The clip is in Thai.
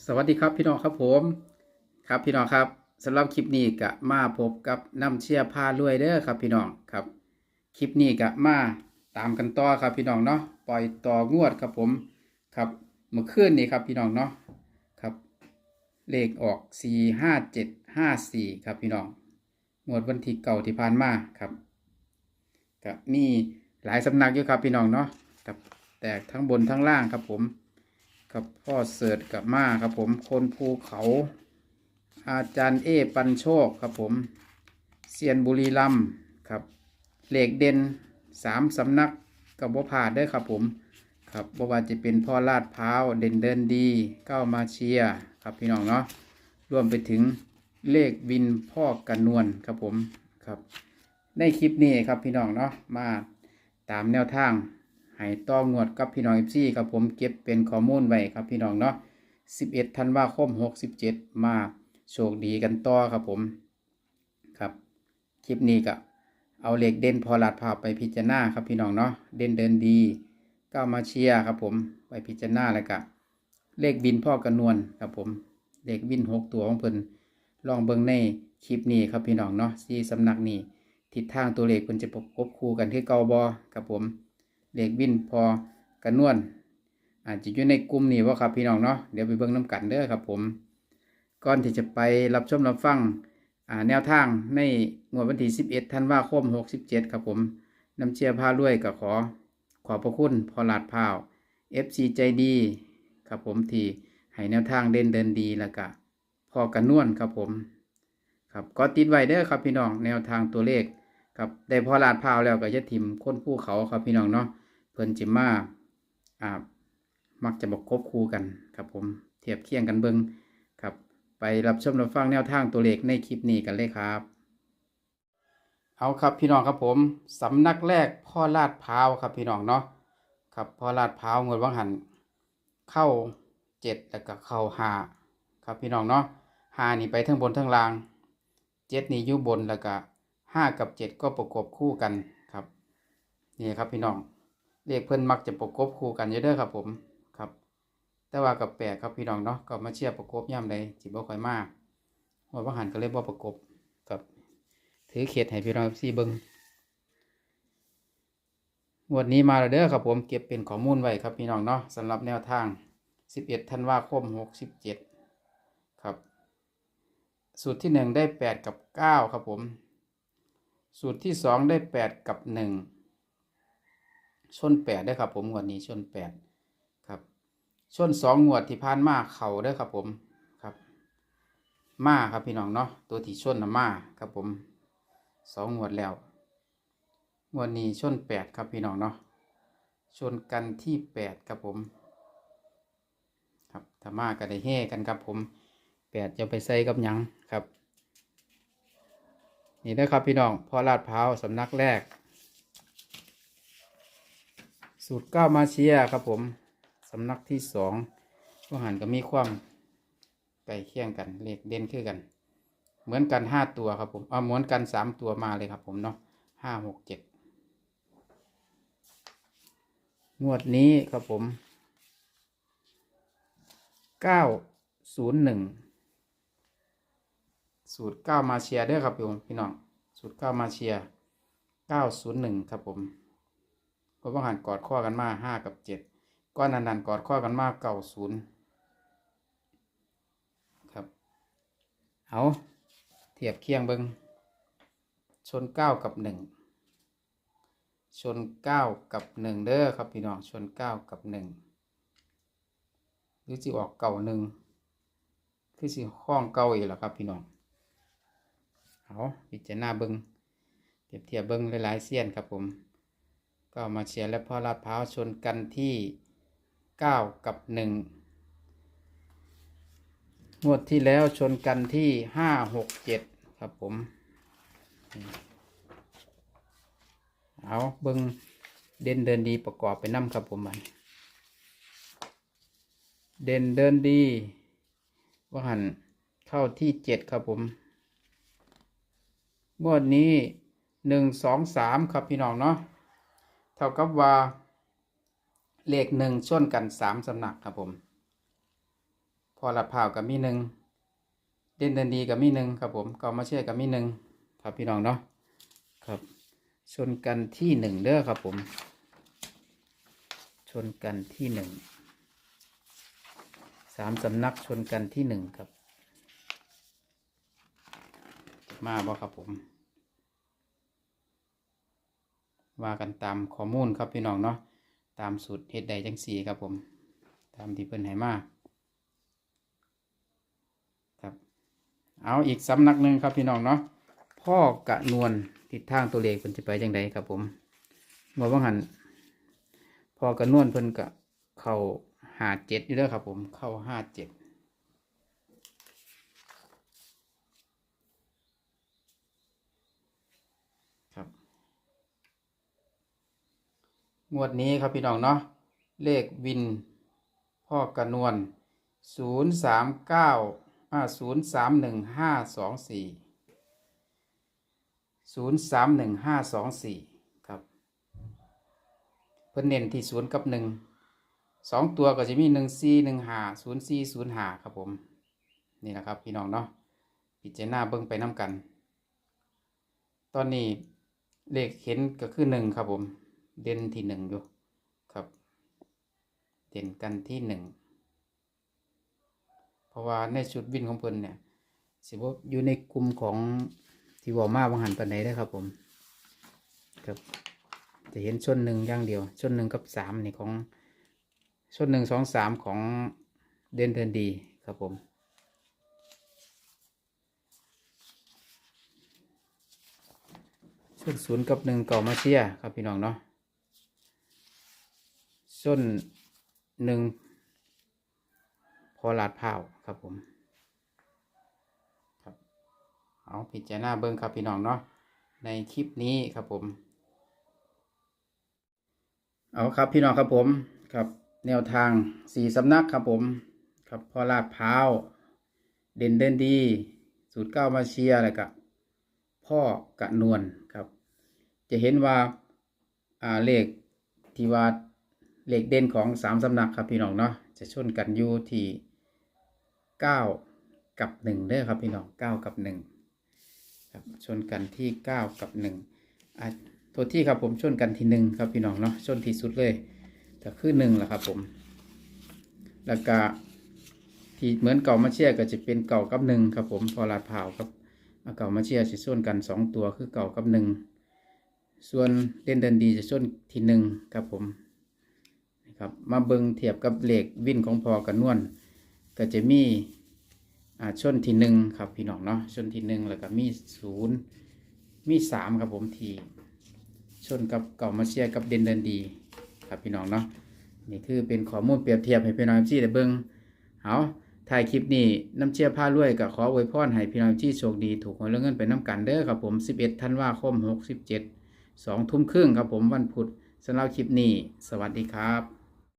สวัสดีครับพี่น้องครับผมครับพี่น้องครับสำหรับคลิปนี้ก็มาพบกับน้ำเชี่ยพารวยเด้อครับพี่น้องครับคลิปนี้ก็มาตามกันต่อครับพี่น้องเนาะปล่อยต่องวดครับผมครับเมื่อคืนนี้ครับพี่น้องเนาะครับเลขออกสี่ห้าเจ็ดห้าสี่ครับพี่น้องงวดวันที่เก่าที่ผ่านมาครับก็มีหลายสำนักอยู่ครับพี่น้องเนาะครับแตกทั้งบนทั้งล่างครับผม กับพ่อเสิร์ตกับมาครับผมคนภูเขา อาจารย์เอปันโชคครับผมเซียนบุรีรัมครับเหล็กเด่นสามสำนักกับบ่ผ่าดเด้ครับผมครับบ่ว่าจะเป็นพ่อลาดพร้าวเด่นเดินดีเก้ามาเชียครับพี่น้องเนาะรวมไปถึงเลขวินพ่อกันนวลครับผมครับในคลิปนี้ครับพี่น้องเนาะมาตามแนวทาง ให้ต้องงวดกับพี่น้องเอฟซีครับผมเก็บเป็นข้อมูลไว้ครับพี่น้องเนาะ11ธันวาคม67 มาโชคดีกันต่อครับผมครับคลิปนี้ก็เอาเหล็กเด่นพอลาดภาพไปพิจารณาครับพี่น้องเนาะเด่นเดินดีก้าวมาเชียร์ครับผมไปพิจารณาแล้วก็เลขบินพ่อกระนวลครับผมเลขบินหกตัวของเพิ่นลองเบิ่งในคลิปนี้ครับพี่น้องเนาะที่สำนักนี้ทิศทางตัวเลขเพิ่นจะประกบคู่กันที่เกาบอครับผม เลขวินพอกระนวลอาจจะอยู่ในกลุ่มนี้ว่าครับพี่น้องเนาะเดี๋ยวไปเบิ่งน้ำกันเด้อครับผม ก่อนที่จะไปรับชมรับฟังแนวทางในงวดวันที่ 11 ธันวาคม 67 ครับผมน้ำเชียร์พารวยก็ขอ ขอพระคุณพอลาดพาว FC ใจดีครับผมที่ให้แนวทางเด่นเดินดีแล้วก็พอกระนวลครับผม ครับก็ติดไว้เด้อครับพี่น้องแนวทางตัวเลขครับได้พอลาดพาวแล้วก็จะทิมค้นภูเขาครับพี่น้องเนาะ เพิ่นจิมาอ่ามักจะบอกคบคู่กันครับผมเทียบเคียงกันเบิงครับ ไปรับชมรับฟังแนวทางตัวเลขในคลิปนี้กันเลยครับ เอาครับพี่น้องครับผมสำนักแรกพ่อลาดพร้าวครับพี่น้องเนาะครับพ่อลาดพร้าวเงินวังหันเข้าเจ็ดแล้วก็เข้าหาครับพี่น้องเนาะหานี่ไปทั้งบนทั้งล่างเจ็ดนี่อยู่บนแล้วก็ห้ากับเจ็ดก็ประกบคู่กันครับนี่ครับพี่น้อง เลขเพิ่นมักจะประกบคู่กันเยอะเด้อครับผมครับ แต่ว่ากับแปลกครับพี่น้องเนาะก็มาเชียร์ประกบย่ำใดจิบบ่ค่อยมากว่าว่าหันก็เลยบ่ประกบครับ ถือเขตให้พี่น้องซีเบิงงวดนี้มาแล้วเด้อครับผมเก็บเป็นข้อมูลไว้ครับพี่น้องเนาะสำหรับแนวทาง 11ธันวาคม67 ครับ สูตรที่ 1 ได้ 8 กับ 9 ครับผม สูตรที่สองได้แปดกับหนึ่ง ชนแปดได้ครับผมงวดนี้ชนแปดครับชนสองงวดที่ผ่านมาเข่าได้ครับผมครับมาครับพี่น้องเนาะตัวที่ชนนะมาครับผมสองงวดแล้วงวดนี้ชนแปดครับพี่น้องเนาะชนกันที่แปดครับผมครับถ้ามาก็ได้เฮกันครับผมแปดจะไปใส่กับยังครับ นี่นะครับพี่น้องพอลาดพร้าวสำนักแรก สูตรเก้ามาเชียครับผมสำนักที่สองก็หันก็มีความใกล้เคียงกันเลขเด่นคือกัน เหมือนกันห้าตัวครับผมเอาเหมือนกันสามตัวมาเลยครับผมเนาะห้าหกเจ็ดงวดนี้ครับผมเก้าศูนย์หนึ่งสูตรเก้ามาเชียร์ด้วยครับผมพี่น้องสูตรเก้ามาเชียร์เก้าศูนย์หนึ่งครับผม ก็ต้องหันกอดข้อกันมาห้ากับเจ็ดก้อนนันนันกอดข้อกันมาเก้าศูนย์ครับ เอาเทียบเคียงเบิงชนเก้ากับหนึ่งชนเก้ากับหนึ่งเด้อครับพี่น้องชนเก้ากับหนึ่งหรือสิออกเก่าหนึ่งคือสิห้องเก่าอีกแล้วครับพี่น้องเอาพิจารณาเบิงเปรียบเทียบเบิ้งหลายๆเสี้ยนครับผม ก็มาเชียร์และพ่อลาดพร้าวชนกันที่เก้ากับหนึ่งวดที่แล้วชนกันที่ห้าหกเจ็ดครับผม เอาเบิงเด่นเดินดีประกอบไปน้ำครับผมมันเด่นเดินดีว่าหันเข้าที่เจ็ดครับผมงวดนี้หนึ่งสองสามครับพี่น้องเนาะ ท่ากับว่าเลขหนึ่งชนกันสามสำนักครับผม พอลาดพาวกับมีหนึ่งเด่นเดินดีกับมีหนึ่งครับผมเก่ามาเชียร์กับมีหนึ่งครับพี่น้องเนาะครับชนกันที่หนึ่งเด้อครับผมชนกันที่หนึ่งสามสำนักชนกันที่หนึ่งครับ มาบ่ครับผม ว่ากันตามข้อมูลครับพี่น้องเนาะตามสูตรเฮ็ดใดจังสีครับผมตามที่เพิ่นให้มาครับเอาอีกสำนักหนึ่งครับพี่น้องเนาะพ่อกะนวลทิศทางตัวเลขเพิ่นจะไปจังใดครับผมบอว่างหันพ่อกะนวลเพิ่นกะเข้าห้าเจ็ดอยู่เด้อครับผมเข้าห้าเจ็ด ครับ งวดนี้ครับพี่น้องเนาะเลขวิน พ่อกระนวลศูนย์สามเก้าอ่าศูนย์สามหนึ่งห้าสองสี่ศูนย์สามหนึ่งห้าสองสี่ครับ เพิ่นเน้นที่ศูนย์กับหนึ่งสองตัวก็จะมีหนึ่งสี่หนึ่งหาศูนย์สี่ศูนย์หาครับผม นี่นะครับพี่น้องเนาะพิจารณาเบิ่งไปน้ำกัน ตอนนี้เลขเห็นก็คือหนึ่งครับผม เด่นที่หนึ่งอยู่ครับ เด่นกันที่หนึ่งเพราะว่าในชุดวินของเพิ่นเนี่ยสิบอยู่ในกลุ่มของที่วอมาบางหันปันไหนได้ครับผมครับจะเห็นชนหนึ่งอย่างเดียวชนหนึ่งกับสามนี่ของชนหนึ่งสองสามของเด่นเดินดีครับผมส้นศูนย์กับหนึ่งเก่ามาเชียครับพี่น้องเนาะ ส้นหนึ่งพอลาดพร้าครับผมครับเอาพิจารณาเบิ้งครับพี่น้องเนาะในคลิปนี้ครับผม เอาครับพี่น้องครับผมครับแนวทางสี่สำนักครับผมครับพอลาดพร้าเด่นเด่นดี สูตรเก้ามาเชียอะไรกับพ่อกะนวลครับ จะเห็นว่าอ่าเลขที่ว่า เลขเด่นของสามสำนักครับพี่น้องเนาะจะชนกันอยู่ที่เก้ากับหนึ่งเด้อครับพี่น้องเก้ากับหนึ่งครับชนกันที่เก้ากับหนึ่งอะตัวที่ครับผมชนกันที่หนึ่งครับพี่น้องเนาะชนที่สุดเลยแต่คือหนึ่งแหละครับผม แล้วก็ที่เหมือนเก่ามาเชียร์ก็จะเป็นเก่ากับหนึ่งครับผมพอลาดเผาครับเก่ามาเชียร์จะส่วนกันสองตัวคือเก่ากับหนึ่งส่วนเด่นเดินดีจะส่วนที่หนึ่งครับผม ครับมาเบิงเทียบกับเหลขวินของพอกันนวลก็จะมีอ่าชนที่หนึ่งครับพี่น้องเนาะชนที่หนึ่งแล้วก็มีศูนย์มีสามครับผมที่ชนกับเก่ามาเชียร์กับเดนเดินดี ครับพี่น้องเนาะนี่คือเป็นข้อมูลเปรียบเทียบให้พี่น้องที่ได้เบิงเอาถ่ายคลิปนี้น้ำเชี่ยผ้ารวยกับขออวยพรให้พี่น้องที่โชคดีถูกหวยเงเงินไปน้ำกันเด้อครับผม 11ธันวาคม 67 2ทุ่มครึ่งครับผมวันพุธสำหรับคลิปนี้ สวัสดีครับ